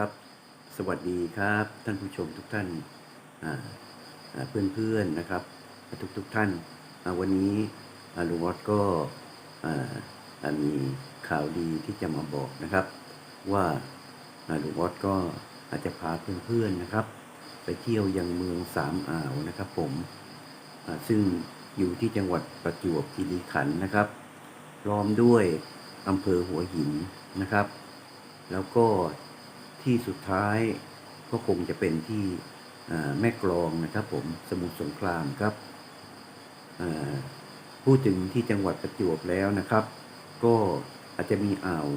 ครับ สวัสดีครับ ท่านผู้ชมทุกท่านอ่อ่าเพื่อนนะครับ ทุกทุกท่าน วันนี้ลุงวอดก็มีข่าวดีที่จะมาบอกนะครับ ว่าลุงวอดก็อาจจะพาเพื่อนๆนนะครับ ไปเที่ยวยังเมืองสามอ่าวนะครับ ผมซึ่งอยู่ที่จังหวัดประจวบคีรีขันธ์นะครับล้อมด้วยอำเภอหัวหินนะครับ แล้วก็ ที่สุดท้ายก็คงจะเป็นที่แม่กลองนะครับผมสมุทรสงครามครับพูดถึงที่จังหวัดประจวบแล้วนะครับ ก็อาจจะมีอ่าว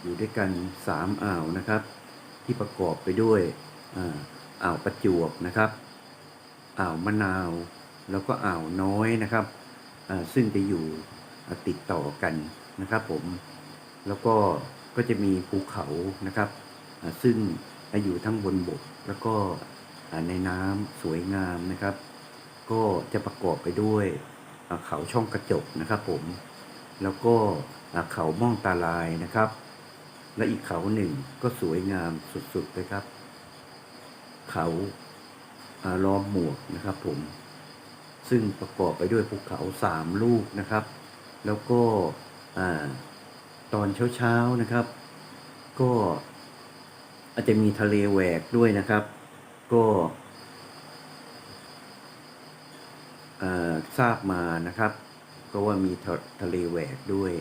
อยู่ด้วยกันสามอ่าวนะครับ ที่ประกอบไปด้วยอ่าวประจวบนะครับ อ่าวมะนาว แล้วก็อ่าวน้อยนะครับซึ่งจะอยู่ติดต่อกันนะครับผมแล้วก็ก็จะมีภูเขานะครับ ซึ่งอยู่ทั้งบนบกแล้วก็ในน้ำสวยงามนะครับ ก็จะประกอบไปด้วยเขาช่องกระจกนะครับผม แล้วก็เขาม่องตาลายนะครับ และอีกเขาหนึ่งก็สวยงามสุดๆเลยครับ เขาล้อมหมวกนะครับผม ซึ่งประกอบไปด้วยภูเขาสามลูกนะครับ แล้วก็อตอนเช้าๆนะครับ ก็ อาจจะมีทะเลแหวกด้วยนะครับ ก็ทราบมานะครับ ก็ว่ามีทะทะเลแหวกด้วย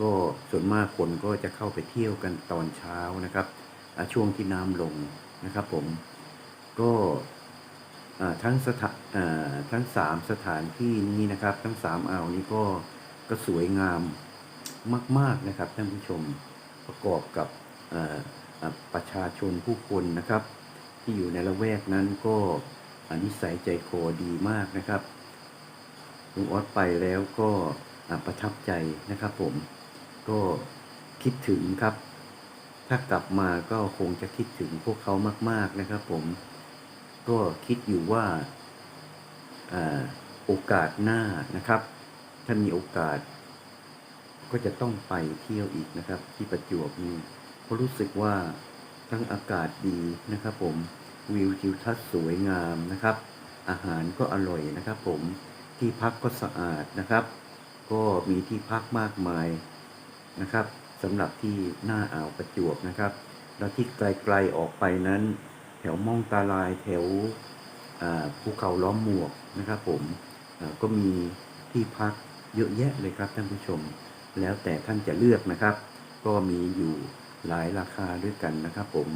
ก็ส่วนมากคนก็จะเข้าไปเที่ยวกันตอนเช้านะครับช่วงที่น้ำลงนะครับ ผมก็ทั้งสถานทั้งสามสถานที่นี้นะครับ ทั้งสามอ่าวนี้ก็ก็สวยงามมาก ๆนะครับท่านผู้ชมประกอบกับ ประชาชนผู้คนนะครับ ที่อยู่ในละแวกนั้นก็อ่านิสัยใจคอดีมากนะครับลุงออสไปแล้วก็ประทับใจนะครับผมก็คิดถึงครับ ถ้ากลับมาก็คงจะคิดถึงพวกเขามาก ๆนะครับผมก็คิดอยู่ว่าอโอกาสหน้านะครับ ถ้ามีโอกาส ก็จะต้องไปเที่ยวอีกนะครับ ที่ประจวบนี่ ราะรู้สึกว่าทั้งอากาศดีนะครับ ผมวิวทิวทัศน์สวยงามนะครับ อาหารก็อร่อยนะครับ ผมที่พักก็สะอาดนะครับ ก็มีที่พักมากมายนะครับสำหรับที่หน้าอ่าวประจวบนะครับ แล้วที่ไกลๆออกไปนั้น แถวม่องตาลายแถวภูเขาล้อมหมวกนะครับ ผมก็มีที่พักเยอะแยะเลยครับท่านผู้ชม แล้วแต่ท่านจะเลือกนะครับ ก็มีอยู่ หลายราคาด้วยกันนะครับผม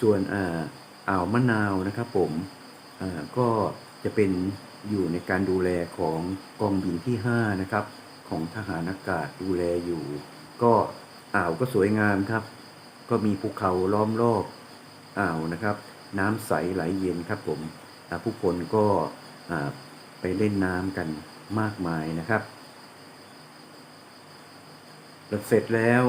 ส่วนอ่าอ่าวมะนาวนะครับผมอ่าก็จะเป็นอยู่ในการดูแลของกองบินที่ 5 นะครับ ของทหารอากาศดูแลอยู่ ก็อ่าวก็สวยงามครับ ก็มีภูเขาล้อมรอบอ่าวนะครับ น้ำใสไหลเย็นครับผมผู้คนก็ไปเล่นน้ำกันมากมายนะครับแล้วเสร็จแล้ว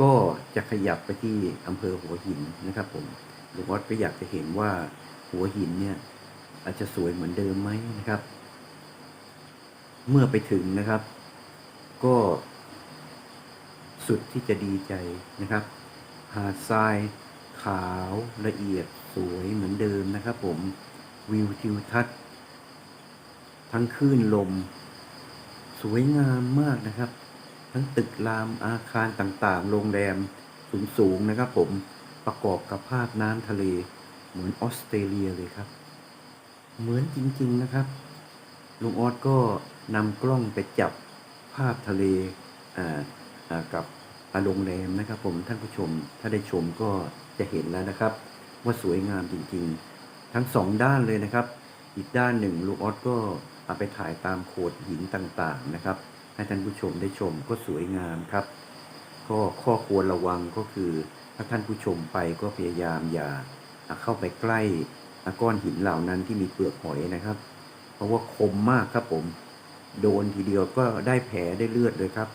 ก็จะขยับไปที่อำเภอหัวหินนะครับผมหลวงวัดก็อยากจะเห็นว่าหัวหินเนี่ย อาจจะสวยเหมือนเดิมไหมนะครับ เมื่อไปถึงนะครับ ก็สุดที่จะดีใจนะครับ หาดทรายขาวละเอียดสวยเหมือนเดิมนะครับ ผมวิวทิวทัศน์ ทั้งคลื่นลม สวยงามมากนะครับ ทั้งตึกรามอาคารต่างๆ โรงแรมสูงๆนะครับผมประกอบกับภาพน้ำทะเล เหมือนออสเตรเลียเลยครับ เหมือนจริงๆนะครับลุงออสก็นำกล้องไปจับภาพทะเลกับอาโรงแรมนะครับผมท่านผู้ชมถ้าได้ชมก็จะเห็นแล้วนะครับ ว่าสวยงามจริงๆ ทั้งสองด้านเลยนะครับ อีกด้านหนึ่งลุงออสก็เอาไปถ่ายตามโขดหินต่างๆนะครับ ให้ท่านผู้ชมได้ชมก็สวยงามครับ ก็ข้อควรระวังก็คือถ้าท่านผู้ชมไปก็พยายามอย่าเข้าไปใกล้ก้อนหินเหล่านั้นที่มีเปลือกหอยนะครับ เพราะว่าคมมากครับผม โดนทีเดียวก็ได้แผลได้เลือดเลยครับ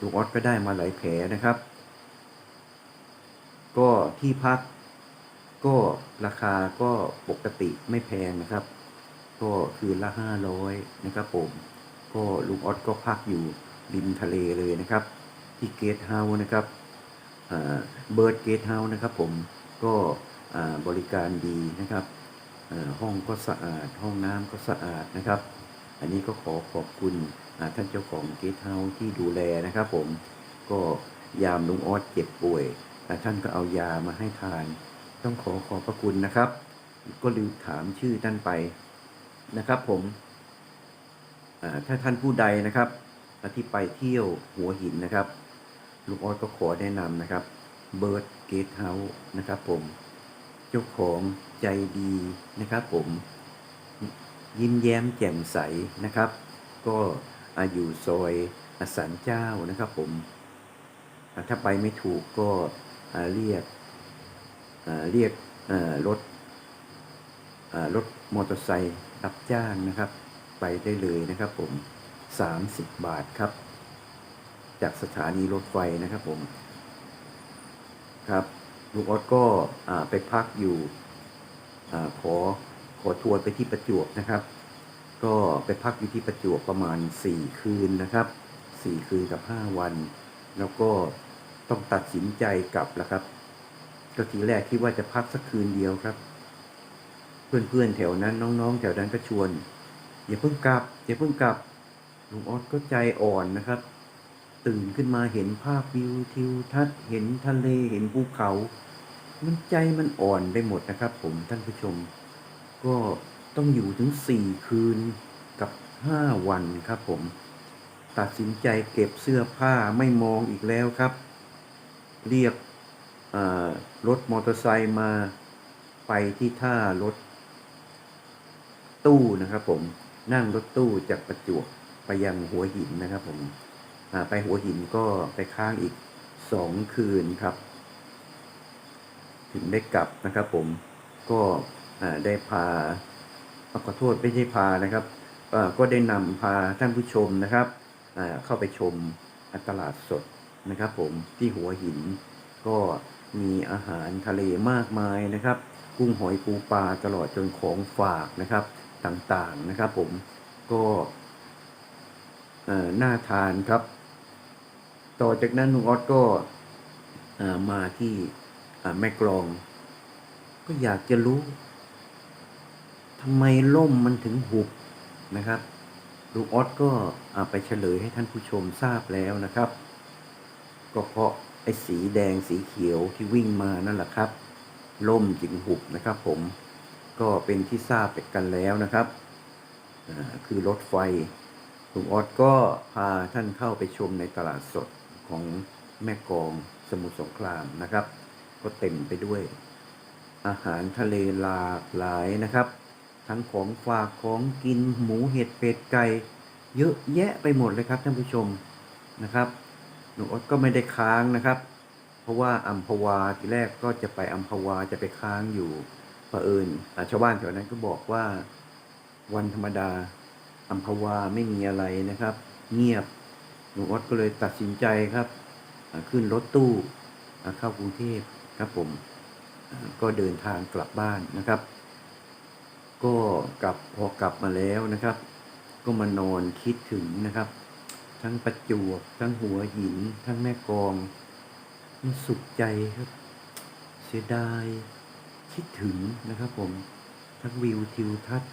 ลูกออสก็ได้มาหลายแผลนะครับ ก็ที่พักก็ราคาก็ปกติไม่แพงนะครับ ก็คืนละห้าร้อยนะครับผม ก็ลุงออสก็พักอยู่ริมทะเลเลยนะครับ ที่เกสเฮาส์นะครับเบิร์ดเกตเฮาส์นะครับผมก็บริการดีนะครับห้องก็สะอาดห้องน้ำก็สะอาดนะครับ อันนี้ก็ขอขอบคุณท่านเจ้าของเกสเฮาส์ที่ดูแลนะครับ ผมก็ยามลุงออสเจ็บป่วยท่านก็เอายามาให้ทาน ต้องขอขอบพระคุณนะครับ ก็ลืมถามชื่อท่านไปนะครับผม ถ้าท่านผู้ใดนะครับที่ไปเที่ยวหัวหินนะครับลุงออสก็ขอแนะนำนะครับเบิร์ดเกสเฮาส์นะครับผมเจ้าของใจดีนะครับผมยิ้มแย้มแจ่มใสนะครับ ก็อายู่ซอยอสันเจ้านะครับผม ถ้าไปไม่ถูกก็เรียกเรียกรถรถมอเตอร์ไซค์รับจ้างนะครับ ไปได้เลยนะครับผม 30 บาทครับ จากสถานีรถไฟนะครับผมครับลุงออสก็ไปพักอยู่อขอขอทัวร์ไปที่ประจวบนะครับ ก็ไปพักอยู่ที่ประจวบประมาณ 4 คืนนะครับ 4 คืนกับ 5 วัน แล้วก็ต้องตัดสินใจกลับแล้วครับก็ทีแรกคิดว่าจะพักสักคืนเดียวครับ เพื่อนๆแถวนั้นน้องๆ แถวนั้นก็ชวน อย่าเพิ่งกลับอย่าเพิ่งกลับลุงออสก็ใจอ่อนนะครับ ตื่นขึ้นมาเห็นภาพวิวทิวทัศน์เห็นทะเลเห็นภูเขา มันใจมันอ่อนไปหมดนะครับ ผมท่านผู้ชม ก็ต้องอยู่ถึงสี่คืนกับห้าวันครับ ผม ตัดสินใจเก็บเสื้อผ้าไม่มองอีกแล้วครับ เรียกรถมอเตอร์ไซค์มาไปที่ท่ารถตู้นะครับผม นั่งรถตู้จากประจวบไปยังหัวหินนะครับผมไปหัวหินก็ไปค้างอีกสองคืนครับ ถึงได้กลับนะครับ ผมก็ได้พาอ่าขอโทษไม่ใช่พานะครับก็ได้นำพาท่านผู้ชมนะครับเข้าไปชมอ่าตลาดสดนะครับ ผมที่หัวหิน ก็มีอาหารทะเลมากมายนะครับ กุ้งหอยปูปลาตลอดจนของฝากนะครับ ต่างๆนะครับผมก็น่าทานครับ ต่อจากนั้นลุงออสก็มาที่แม่กลอง ก็อยากจะรู้ทำไมล่มมันถึงหุบนะครับลุงออสก็ไปเฉลยให้ท่านผู้ชมทราบแล้วนะครับ ก็เพราะไอ้สีแดงสีเขียวที่วิ่งมานั่นแหละครับ ล่มจึงหุบนะครับผม ก็เป็นที่ทราบไปกันแล้วนะครับ คือรถไฟลุงออสก็พาท่านเข้าไปชมในตลาดสดของแม่กองสมุทรสงครามนะครับ ก็เต็มไปด้วย อาหารทะเลหลากหลายนะครับ ทั้งของฝากของกินหมูเห็ดเป็ดไก่เยอะแยะไปหมดเลยครับท่านผู้ชมนะครับหนูอดก็ไม่ได้ค้างนะครับ เพราะว่าอัมพวาทีแรกก็จะไปอัมพวาจะไปค้างอยู่ เผอิญชาวบ้านแถวนั้นก็บอกว่าวันธรรมดาอัมพวาไม่มีอะไรนะครับ เงียบหนูอดก็เลยตัดสินใจครับ ขึ้นรถตู้เข้ากรุงเทพครับผมก็เดินทางกลับบ้านนะครับ ก็กลับพอกลับมาแล้วนะครับ ก็มานอนคิดถึงนะครับ ทั้งประจวบทั้งหัวหิน ทั้งแม่กองมันสุขใจครับ เสียดาย คิดถึงนะครับผมทั้งวิวทิวทัศน์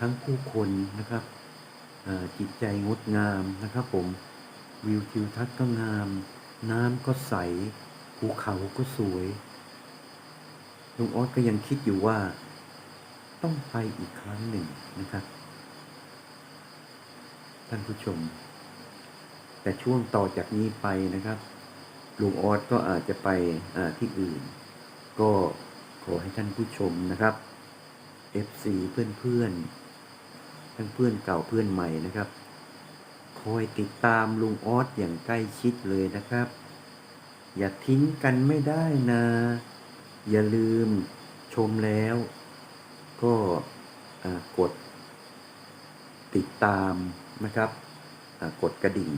ทั้งผู้คนนะครับจิตใจงดงามนะครับผมวิวทิวทัศน์ก็งาม น้ำก็ใสภูเขาก็สวยลุงออสก็ยังคิดอยู่ว่า ต้องไปอีกครั้งหนึ่งนะครับ ท่านผู้ชม แต่ช่วงต่อจากนี้ไปนะครับลุงออสก็อาจจะไปที่อื่น ก็ขอให้ท่านผู้ชมนะครับ FC เพื่อนๆทั้งเพื่อนเก่าเพื่อนใหม่นะครับ คอยติดตามลุงออสอย่างใกล้ชิดเลยนะครับ อย่าทิ้งกันไม่ได้นะ อย่าลืมชมแล้ว ก็กด ติดตามนะครับกดกระดิ่ง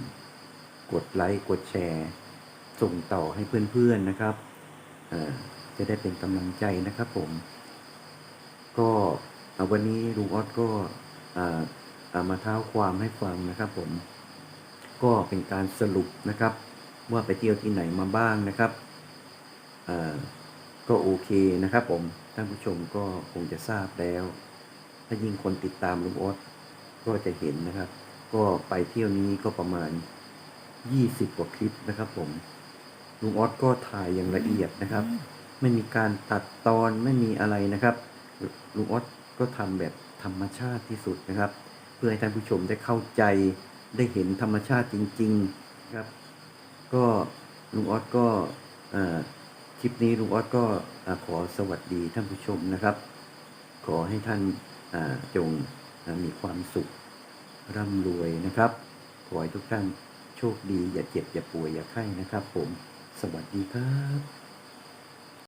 กดไลค์ กดแชร์ ส่งต่อให้เพื่อนๆนะครับอ่า จะได้เป็นกำลังใจนะครับผม ก็อ่าวันนี้ลุงออสก็มาเท้าความให้ฟังนะครับผม ก็เป็นการสรุปนะครับ ว่าไปเที่ยวที่ไหนมาบ้างนะครับก็โอเคนะครับผมท่านผู้ชมก็คงจะทราบแล้ว ถ้ายิ่งคนติดตามลุงออสก็จะเห็นนะครับ ก็ไปเที่ยวนี้ก็ประมาณ 20 กว่าคลิปนะครับผมลุงออสก็ถ่ายอย่างละเอียดนะครับ ไม่มีการตัดตอนไม่มีอะไรนะครับลุงออสก็ทำแบบธรรมชาติที่สุดนะครับ เพื่อให้ท่านผู้ชมได้เข้าใจได้เห็นธรรมชาติจริง ๆครับ ก็ลุงออสก็คลิปนี้ลุงออสก็ขอสวัสดีท่านผู้ชมนะครับ ขอให้ท่านจงมีความสุขร่ำรวยนะครับ ขอให้ทุกท่านโชคดีอย่าเจ็บอย่าป่วยอย่าไข้นะครับ ผมสวัสดีครับ